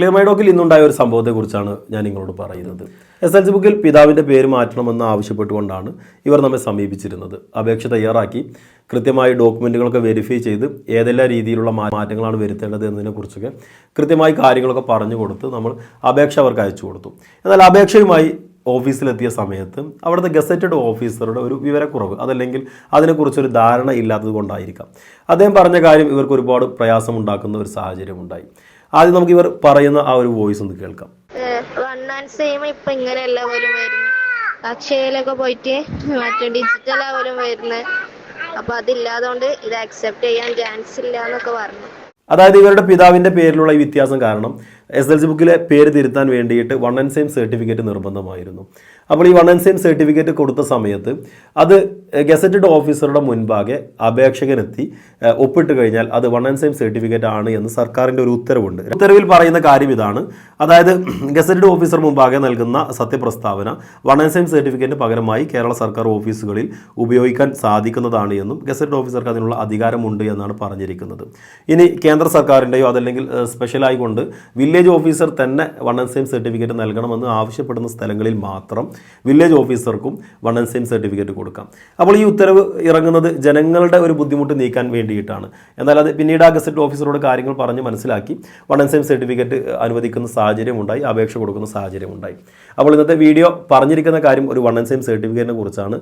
Clear my ഡോക്കിൽ ഇന്നുണ്ടായ ഒരു സംഭവത്തെക്കുറിച്ചാണ് ഞാൻ നിങ്ങളോട് പറയുന്നത്. എസ് എൽ സി ബുക്കിൽ പിതാവിന്റെ പേര് മാറ്റണമെന്ന് ആവശ്യപ്പെട്ടുകൊണ്ടാണ് ഇവർ നമ്മെ സമീപിച്ചിരുന്നത്. അപേക്ഷ തയ്യാറാക്കി കൃത്യമായി ഡോക്യുമെന്റുകളൊക്കെ വെരിഫൈ ചെയ്ത് ഏതെല്ലാം രീതിയിലുള്ള മാറ്റങ്ങളാണ് വരുത്തേണ്ടത് എന്നതിനെക്കുറിച്ചൊക്കെ കൃത്യമായി കാര്യങ്ങളൊക്കെ പറഞ്ഞു കൊടുത്ത് നമ്മൾ അപേക്ഷ അവർക്ക് അയച്ചു കൊടുത്തു. എന്നാൽ അപേക്ഷയുമായി ഓഫീസിലെത്തിയ സമയത്ത് അവിടുത്തെ ഗസറ്റഡ് ഓഫീസറുടെ ഒരു വിവരക്കുറവ് അതല്ലെങ്കിൽ അതിനെക്കുറിച്ചൊരു ധാരണ ഇല്ലാത്തത് കൊണ്ടായിരിക്കാം അദ്ദേഹം പറഞ്ഞ കാര്യം ഇവർക്ക് ഒരുപാട് പ്രയാസമുണ്ടാക്കുന്ന ഒരു സാഹചര്യം ഉണ്ടായി ആദ്യം നമുക്ക് ഇവർ പറയുന്ന ആ ഒരു വോയിസ് ഒന്ന് കേൾക്കാം. വൺ ആൻഡ് സെയിം ഇപ്പൊ ഇങ്ങനെയല്ല പോലും വരുന്നത് അക്ഷയയിലൊക്കെ പോയിട്ട് മറ്റേ ഡിജിറ്റൽ ആവലും വരുന്നത് അപ്പൊ അതില്ലാതുകൊണ്ട് ഇത് അക്സെപ്റ്റ് ചെയ്യാൻ ചാൻസ് ഇല്ല എന്നൊക്കെ പറഞ്ഞു. അതായത് ഇവരുടെ പിതാവിന്റെ പേരിലുള്ള ഈ വ്യത്യാസം കാരണം എസ് എൽ സി ബുക്കിലെ പേര് തിരുത്താൻ വേണ്ടിയിട്ട് വൺ ആൻഡ് സെയിം സർട്ടിഫിക്കറ്റ് നിർബന്ധമായിരുന്നു. അപ്പോൾ ഈ വൺ ആൻഡ് സെയിം സർട്ടിഫിക്കറ്റ് കൊടുത്ത സമയത്ത് അത് ഗസറ്റഡ് ഓഫീസറുടെ മുൻപാകെ അപേക്ഷകനെത്തി ഒപ്പിട്ട് കഴിഞ്ഞാൽ അത് വൺ ആൻഡ് സെയിം സർട്ടിഫിക്കറ്റ് ആണ് എന്ന് സർക്കാരിന്റെ ഒരു ഉത്തരവുണ്ട്. ഉത്തരവിൽ പറയുന്ന കാര്യം ഇതാണ്. അതായത് ഗസറ്റഡ് ഓഫീസർ മുമ്പാകെ നൽകുന്ന സത്യപ്രസ്താവന വൺ ആൻഡ് സെയിം സർട്ടിഫിക്കറ്റിന് പകരമായി കേരള സർക്കാർ ഓഫീസുകളിൽ ഉപയോഗിക്കാൻ സാധിക്കുന്നതാണ് എന്നും ഗസറ്റഡ് ഓഫീസർക്ക് അതിനുള്ള അധികാരമുണ്ട് എന്നാണ് പറഞ്ഞിരിക്കുന്നത്. ഇനി കേന്ദ്ര സർക്കാരിന്റെയോ അതല്ലെങ്കിൽ സ്പെഷ്യലായിക്കൊണ്ട് സ്പെഷ്യലായി കൊണ്ട് വില്ലേജ് ഓഫീസർ തന്നെ വൺ ആൻഡ് സെയിം സർട്ടിഫിക്കറ്റ് നൽകണമെന്ന് ആവശ്യപ്പെടുന്ന സ്ഥലങ്ങളിൽ മാത്രം വില്ലേജ് ഓഫീസർക്കും വൺ ആൻഡ് സെയിം സർട്ടിഫിക്കറ്റ് കൊടുക്കാം. അപ്പോൾ ഈ ഉത്തരവ് ഇറങ്ങുന്നത് ജനങ്ങളുടെ ഒരു ബുദ്ധിമുട്ട് നീക്കാൻ വേണ്ടിയിട്ടാണ്. എന്നാൽ അത് പിന്നീട് ആ ഗസറ്റ് ഓഫീസറോട് കാര്യങ്ങൾ പറഞ്ഞ് മനസ്സിലാക്കി വൺ ആൻഡ് സെയിം സർട്ടിഫിക്കറ്റ് അനുവദിക്കുന്ന സാഹചര്യം ഉണ്ടായി അപേക്ഷ കൊടുക്കുന്ന സാഹചര്യം ഉണ്ടായി അപ്പോൾ ഇന്നത്തെ വീഡിയോ പറഞ്ഞിരിക്കുന്ന കാര്യം ഒരു വൺ ആൻഡ് സെയിം സർട്ടിഫിക്കറ്റിനെ കുറിച്ചാണ്.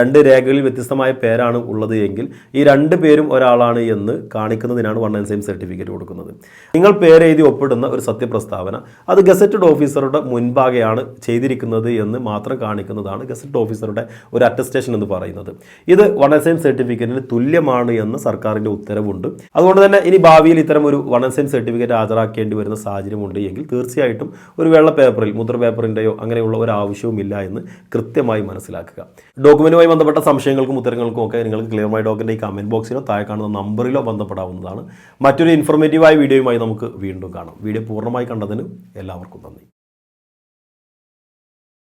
രണ്ട് രേഖകളിൽ വ്യത്യസ്തമായ പേരാണ് ഉള്ളത് എങ്കിൽ ഈ രണ്ട് പേരും ഒരാളാണ് എന്ന് കാണിക്കുന്നതിനാണ് വൺ ആൻഡ് സെയിം സർട്ടിഫിക്കറ്റ് കൊടുക്കുന്നത്. നിങ്ങൾ പേരെഴുതി ഒപ്പിടുന്ന ഒരു സത്യപ്രസ്താവന. അത് ഗസറ്റഡ് ഓഫീസറുടെ മുൻപാകെയാണ് ചെയ്തിരിക്കുന്നത് എന്ന് മാത്രം കാണിക്കുന്നതാണ് ഗസറ്റഡ് ഓഫീസറുടെ ഒരു അറ്റസ്റ്റേഷൻ എന്ന് പറയുന്നത്. ഇത് വൺ ആൻഡ് സെയിം സർട്ടിഫിക്കറ്റിന് തുല്യമാണ് എന്ന് സർക്കാരിന്റെ ഉത്തരവുണ്ട്. അതുകൊണ്ട് തന്നെ ഇനി ഭാവിയിൽ ഇത്തരം ഒരു വൺ ആൻഡ് സെയിം സർട്ടിഫിക്കറ്റ് ഹാജരാക്കേണ്ടി വരുന്ന സാഹചര്യമുണ്ട് എങ്കിൽ തീർച്ചയായിട്ടും ഒരു വെള്ള പേപ്പറിൽ മുദ്ര പേപ്പറിന്റെയോ അങ്ങനെയുള്ള ഒരു ആവശ്യവുമില്ല എന്ന് കൃത്യമായി മനസ്സിലാക്കുക. ഡോക്യുമെന്റുമായി ബന്ധപ്പെട്ട സംശയങ്ങൾക്കും ഉത്തരങ്ങൾക്കും ഒക്കെ നിങ്ങൾക്ക് ക്ലിയർ മൈ ഡോക്കിന്റെ ഈ കമന്റ് ബോക്സിലോ താഴെ കാണുന്ന നമ്പറിലോ ബന്ധപ്പെടാവുന്നതാണ്. മറ്റൊരു ഇൻഫോർമേറ്റീവായ വീഡിയോയുമായി നമുക്ക് വീണ്ടും കാണാം. വീഡിയോ പൂർണമായി കണ്ടതിന് എല്ലാവർക്കും നന്ദി.